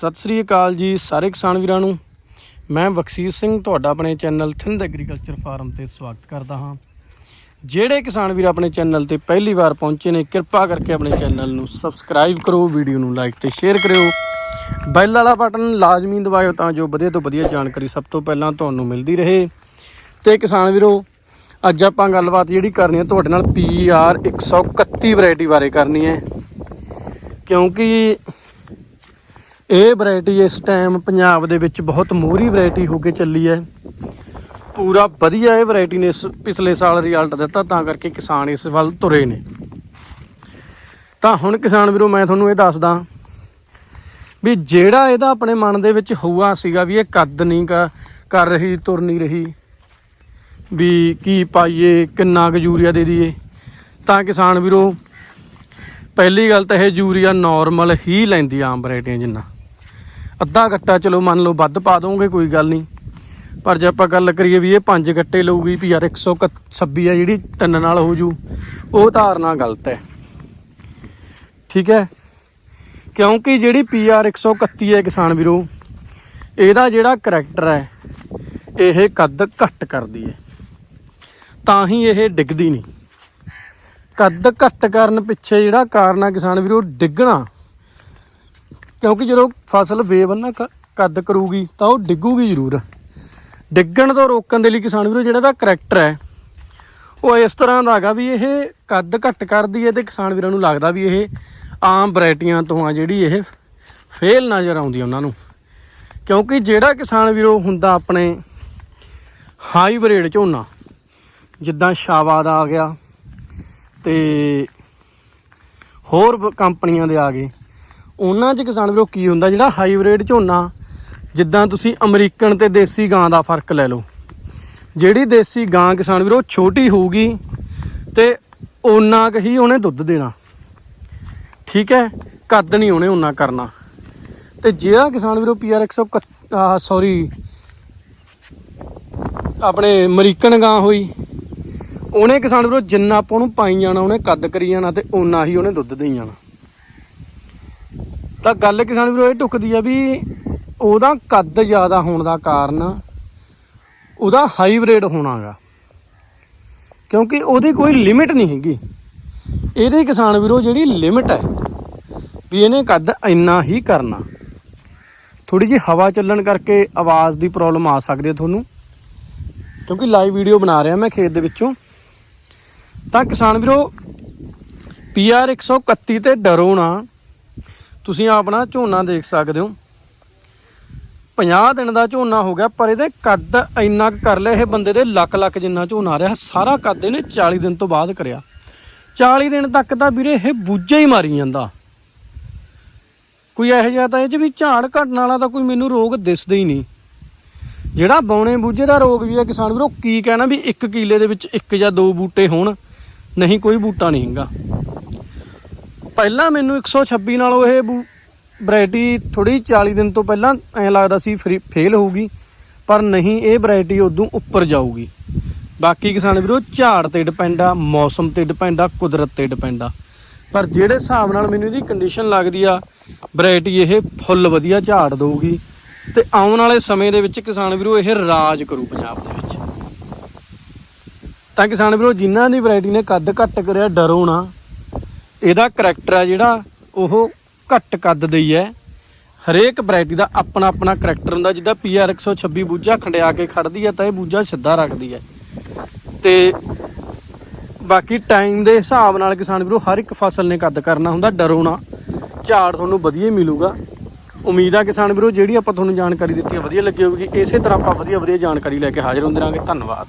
ਸਤਿ ਸ੍ਰੀ ਅਕਾਲ ਜੀ ਸਾਰੇ ਕਿਸਾਨ ਵੀਰਾਂ ਨੂੰ। ਮੈਂ ਬਖਸ਼ੀਸ਼ ਸਿੰਘ, ਤੁਹਾਡਾ ਆਪਣੇ ਚੈਨਲ ਥਿੰਦ ਐਗਰੀਕਲਚਰ ਫਾਰਮ ਤੇ ਸਵਾਗਤ ਕਰਦਾ ਹਾਂ। ਜਿਹੜੇ ਕਿਸਾਨ ਵੀਰ ਆਪਣੇ ਚੈਨਲ ਤੇ ਪਹਿਲੀ ਵਾਰ ਪਹੁੰਚੇ ਨੇ, ਕਿਰਪਾ ਕਰਕੇ ਆਪਣੇ ਚੈਨਲ ਨੂੰ ਸਬਸਕ੍ਰਾਈਬ ਕਰੋ, ਵੀਡੀਓ ਨੂੰ ਲਾਈਕ ਤੇ ਸ਼ੇਅਰ ਕਰਿਓ। ਬੈਲ ਵਾਲਾ ਬਟਨ ਲਾਜ਼ਮੀ ਦਬਾਇਓ ਤਾਂ ਜੋ ਵਧੀਆ ਤੋਂ ਵਧੀਆ ਜਾਣਕਾਰੀ ਸਭ ਤੋਂ ਪਹਿਲਾਂ ਤੁਹਾਨੂੰ ਮਿਲਦੀ ਰਹੇ। ਤੇ ਕਿਸਾਨ ਵੀਰੋ, ਅੱਜ ਆਪਾਂ ਗੱਲਬਾਤ ਜਿਹੜੀ ਕਰਨੀ ਹੈ, ਤੁਹਾਡੇ ਨਾਲ PR 131 ਵੈਰਾਈਟੀ ਬਾਰੇ ਕਰਨੀ ਹੈ। ਕਿਉਂਕਿ ਇਹ ਵੈਰਾਈਟੀ ਇਸ ਟਾਈਮ ਪੰਜਾਬ ਦੇ ਵਿੱਚ ਬਹੁਤ ਮੋਹਰੀ ਵੈਰਾਈਟੀ ਹੋ ਕੇ ਚੱਲੀ ਹੈ। ਪੂਰਾ ਵਧੀਆ ਇਹ ਵੈਰਾਈਟੀ ਨੇ ਇਸ ਪਿਛਲੇ ਸਾਲ ਰਿਜ਼ਲਟ ਦਿੱਤਾ, ਤਾਂ ਕਰਕੇ ਕਿਸਾਨ ਇਸ ਵੱਲ ਤੁਰੇ ਨੇ। ਤਾਂ ਹੁਣ ਕਿਸਾਨ ਵੀਰੋ, ਮੈਂ ਤੁਹਾਨੂੰ ਇਹ ਦੱਸਦਾ ਵੀ ਜਿਹੜਾ ਇਹਦਾ ਆਪਣੇ ਮਨ ਦੇ ਵਿੱਚ ਹੋਊਆ ਸੀਗਾ ਵੀ ਇਹ ਕੱਦ ਨਹੀਂ ਕ- ਕਰ ਰਹੀ, ਤੁਰ ਨਹੀਂ ਰਹੀ, ਵੀ ਕੀ ਪਾਈਏ, ਕਿੰਨਾ ਕੁ ਯੂਰੀਆ ਦੇ ਦਈਏ। ਤਾਂ ਕਿਸਾਨ ਵੀਰੋ, ਪਹਿਲੀ ਗੱਲ ਤਾਂ ਇਹ ਯੂਰੀਆ ਨਾਰਮਲ ਹੀ ਲੈਂਦੀ ਆਮ ਵੈਰਾਈਟੀਆਂ ਜਿੰਨਾ। ਅੱਧਾ ਗੱਟਾ ਚਲੋ ਮੰਨ ਲਓ ਵੱਧ ਪਾ ਦੋਗੇ, ਕੋਈ ਗੱਲ ਨਹੀਂ। ਪਰ ਜੇ ਆਪਾਂ ਗੱਲ ਕਰੀਏ ਵੀ ਇਹ ਪੰਜ ਗੱਟੇ ਲਊਗੀ ਵੀ ਯਾਰ 126 ਆ ਜਿਹੜੀ ਤਿੰਨ ਨਾਲ ਹੋ ਜੂ, ਉਹ ਧਾਰਨਾ ਗਲਤ ਹੈ। ਠੀਕ ਹੈ? ਕਿਉਂਕਿ ਜਿਹੜੀ PR 131 ਹੈ ਕਿਸਾਨ ਵੀਰੋ, ਇਹਦਾ ਜਿਹੜਾ ਕਰੈਕਟਰ ਹੈ, ਇਹ ਕੱਦ ਘੱਟ ਕਰਦੀ ਹੈ। ਤਾਂ ਹੀ ਇਹ ਡਿੱਗਦੀ ਨਹੀਂ। ਕੱਦ ਘੱਟ ਕਰਨ ਪਿੱਛੇ ਜਿਹੜਾ ਕਾਰਨ ਆ ਕਿਸਾਨ ਵੀਰੋ, ਡਿੱਗਣਾ। ਕਿਉਂਕਿ ਜਦੋਂ ਫਸਲ ਬੇਵੰਨਾ ਕ- ਕੱਦ ਕਰੂਗੀ ਤਾਂ ਉਹ ਡਿੱਗੂਗੀ ਜ਼ਰੂਰ। ਡਿੱਗਣ ਤੋਂ ਰੋਕਣ ਦੇ ਲਈ ਕਿਸਾਨ ਵੀਰੋ, ਜਿਹੜਾ ਦਾ ਕਰੈਕਟਰ ਹੈ, ਉਹ ਇਸ ਤਰ੍ਹਾਂ ਦਾ ਹੈਗਾ ਵੀ ਇਹ ਕੱਦ ਘੱਟ ਕਰਦੀ ਹੈ ਤੇ ਕਿਸਾਨ ਵੀਰਾਂ ਨੂੰ ਲੱਗਦਾ ਵੀ ਇਹ ਆਮ ਵੈਰਾਈਟੀਆਂ ਤੋਂ ਆ ਜਿਹੜੀ ਇਹ ਫੇਲ ਨਜ਼ਰ ਆਉਂਦੀ ਉਹਨਾਂ ਨੂੰ। ਕਿਉਂਕਿ ਜਿਹੜਾ ਕਿਸਾਨ ਵੀਰੋ ਹੁੰਦਾ ਆਪਣੇ ਹਾਈਬ੍ਰਿਡ ਝੋਨਾ, ਜਿੱਦਾਂ ਸ਼ਾਵਾ ਦਾ ਆ ਗਿਆ ਤੇ ਹੋਰ ਕੰਪਨੀਆਂ ਦੇ ਆ ਗਏ ਉਹਨਾਂ 'ਚ ਕਿਸਾਨ ਵੀਰੋ ਕੀ ਹੁੰਦਾ, ਜਿਹੜਾ ਹਾਈਬ੍ਰਿਡ ਝੋਨਾ, ਜਿੱਦਾਂ ਤੁਸੀਂ ਅਮਰੀਕਨ ਤੇ ਦੇਸੀ ਗਾਂ ਦਾ ਫ਼ਰਕ ਲੈ ਲਓ। ਜਿਹੜੀ ਦੇਸੀ ਗਾਂ ਕਿਸਾਨ ਵੀਰੋ ਛੋਟੀ ਹੋਊਗੀ ਤੇ ਓਨਾ ਕੁ ਹੀ ਉਹਨੇ ਦੁੱਧ ਦੇਣਾ। ਠੀਕ ਹੈ? ਕੱਦ ਨਹੀਂ ਉਹਨੇ ਓਨਾ ਕਰਨਾ। ਤੇ ਜਿਹੜਾ ਕਿਸਾਨ ਵੀਰੋ PR 100 ਸੌਰੀ ਆਪਣੇ ਅਮਰੀਕਨ ਗਾਂ ਹੋਈ, ਉਹਨੇ ਕਿਸਾਨ ਵੀਰੋ ਜਿੰਨਾ ਆਪਾਂ ਉਹਨੂੰ ਪਾਈ ਜਾਣਾ, ਉਹਨੇ ਕੱਦ ਕਰੀ ਜਾਣਾ ਤੇ ਓਨਾ ਹੀ ਉਹਨੇ ਦੁੱਧ ਦੇਈ ਜਾਣਾ। ਤਾਂ ਗੱਲ ਕਿਸਾਨ ਵੀਰੋ ਇਹ ਟੁਕਦੀ ਆ ਵੀ ਉਹਦਾ ਕੱਦ ਜ਼ਿਆਦਾ ਹੋਣ ਦਾ ਕਾਰਨ ਉਹਦਾ ਹਾਈਬ੍ਰਿਡ ਹੋਣਾਗਾ। ਕਿਉਂਕਿ ਉਹਦੀ ਕੋਈ ਲਿਮਿਟ ਨਹੀਂ ਹੈਗੀ। ਇਹਦੇ ਕਿਸਾਨ ਵੀਰੋ ਜਿਹੜੀ ਲਿਮਿਟ ਹੈ ਵੀ ਇਹਨੇ ਕੱਦ ਇੰਨਾ ਹੀ ਕਰਨਾ। ਥੋੜੀ ਜਿਹੀ ਹਵਾ ਚੱਲਣ ਕਰਕੇ ਆਵਾਜ਼ ਦੀ ਪ੍ਰੋਬਲਮ ਆ ਸਕਦੀ ਹੈ ਤੁਹਾਨੂੰ। ਕਿਉਂਕਿ ਲਾਈਵ ਵੀਡੀਓ ਬਣਾ ਰਿਹਾ ਮੈਂ ਖੇਤ ਦੇ ਵਿੱਚੋਂ। ਤਾਂ ਕਿਸਾਨ ਵੀਰੋ, PR 131 ਤੇ ਡਰੋ ਨਾ। ਤੁਸੀਂ ਆਪਣਾ ਝੋਨਾ ਦੇਖ ਸਕਦੇ ਹੋ। 50 ਦਿਨ ਦਾ ਝੋਨਾ ਹੋ ਗਿਆ, ਪਰ ਇਹਦੇ ਕੱਦ ਇੰਨਾ ਕੁ ਕਰ ਲਿਆ, ਇਹ ਬੰਦੇ ਦੇ ਲੱਖ ਲੱਖ ਜਿੰਨਾ ਝੋਨਾ ਆ ਰਿਹਾ, ਸਾਰਾ ਕੱਦ ਇਹਨੇ 40 ਦਿਨ ਤੋਂ ਬਾਅਦ ਕਰਿਆ। 40 ਦਿਨ ਤੱਕ ਤਾਂ ਵੀਰੇ ਇਹ ਬੂਝਾ ਹੀ ਮਾਰੀ ਜਾਂਦਾ। ਕੋਈ ਇਹੋ ਜਿਹਾ ਤਾਂ ਇਹ ਚ ਵੀ ਝਾੜ ਘਟਣ ਵਾਲਾ ਤਾਂ ਕੋਈ ਮੈਨੂੰ ਰੋਗ ਦਿਸਦਾ ਹੀ ਨਹੀਂ। ਜਿਹੜਾ ਬੌਣੇ ਬੂਝੇ ਦਾ ਰੋਗ ਵੀ ਹੈ, ਕਿਸਾਨ ਵੀਰੋ, ਕੀ ਕਹਿਣਾ ਵੀ ਇੱਕ ਕਿਲੇ ਦੇ ਵਿੱਚ ਇੱਕ ਜਾਂ ਦੋ ਬੂਟੇ ਹੋਣ, ਨਹੀਂ ਕੋਈ ਬੂਟਾ ਨਹੀਂ ਹੈਗਾ। ਪਹਿਲਾਂ ਮੈਨੂੰ 126 ਨਾਲੋਂ ਇਹ ਵੈਰਾਈਟੀ ਥੋੜੀ 40 ਦਿਨ ਤੋਂ ਪਹਿਲਾਂ ਐਂ ਲੱਗਦਾ ਸੀ ਫੇਲ ਹੋਊਗੀ, ਪਰ ਨਹੀਂ, ਇਹ ਵੈਰਾਈਟੀ ਉਦੋਂ ਉੱਪਰ ਜਾਊਗੀ। ਬਾਕੀ ਕਿਸਾਨ ਵੀਰੋ, ਝਾੜ ਤੇ ਡਿਪੈਂਡ ਆ, ਮੌਸਮ ਤੇ ਡਿਪੈਂਡ ਆ, ਕੁਦਰਤ ਤੇ ਡਿਪੈਂਡ ਆ। ਪਰ ਜਿਹੜੇ ਹਿਸਾਬ ਨਾਲ ਮੈਨੂੰ ਇਹਦੀ ਕੰਡੀਸ਼ਨ ਲੱਗਦੀ ਆ ਵੈਰਾਈਟੀ ਇਹ ਫੁੱਲ ਵਧੀਆ ਝਾੜ ਦਊਗੀ ਤੇ ਆਉਣ ਵਾਲੇ ਸਮੇਂ ਦੇ ਵਿੱਚ ਕਿਸਾਨ ਵੀਰੋ, ਇਹ ਰਾਜ ਕਰੂ ਪੰਜਾਬ ਦੇ ਵਿੱਚ। ਤਾਂ ਕਿਸਾਨ ਵੀਰੋ, ਜਿਨ੍ਹਾਂ ਦੀ ਵੈਰਾਈਟੀ ਨੇ ਕੱਦ ਘੱਟ ਕਰਿਆ, ਡਰੋ ਨਾ। ਇਹਦਾ ਕਰੈਕਟਰ ਆ ਜਿਹੜਾ ਉਹ ਘੱਟ ਕੱਦ ਦੀ ਹੈ ਹਰੇਕ ਵੈਰਾਈਟੀ ਦਾ ਆਪਣਾ ਆਪਣਾ ਕਰੈਕਟਰ ਹੁੰਦਾ, ਜਿੱਦਾਂ PR 126 ਬੂਝਾ ਖੰਡਿਆ ਕੇ ਖੜਦੀ ਹੈ ਤਾਂ ਇਹ ਬੂਝਾ ਸਿੱਧਾ ਰੱਖਦੀ ਹੈ। ਤੇ ਬਾਕੀ ਟਾਈਮ ਦੇ ਹਿਸਾਬ ਨਾਲ ਕਿਸਾਨ ਵੀਰੋ, ਹਰ ਇੱਕ ਫਸਲ ਨੇ ਕੱਦ ਕਰਨਾ ਹੁੰਦਾ, ਡਰੋ ਨਾ। ਝਾੜ ਤੁਹਾਨੂੰ ਵਧੀਆ ਹੀ ਮਿਲੂਗਾ। ਉਮੀਦ ਆ ਕਿਸਾਨ ਵੀਰੋ, ਜਿਹੜੀ ਆਪਾਂ ਤੁਹਾਨੂੰ ਜਾਣਕਾਰੀ ਦਿੱਤੀ ਹੈ ਵਧੀਆ ਲੱਗੀ ਹੋਵੇਗੀ। ਇਸੇ ਤਰ੍ਹਾਂ ਆਪਾਂ ਵਧੀਆ ਵਧੀਆ ਜਾਣਕਾਰੀ ਲੈ ਕੇ ਹਾਜ਼ਰ ਹੁੰਦੇ ਰਹਾਂਗੇ। ਧੰਨਵਾਦ।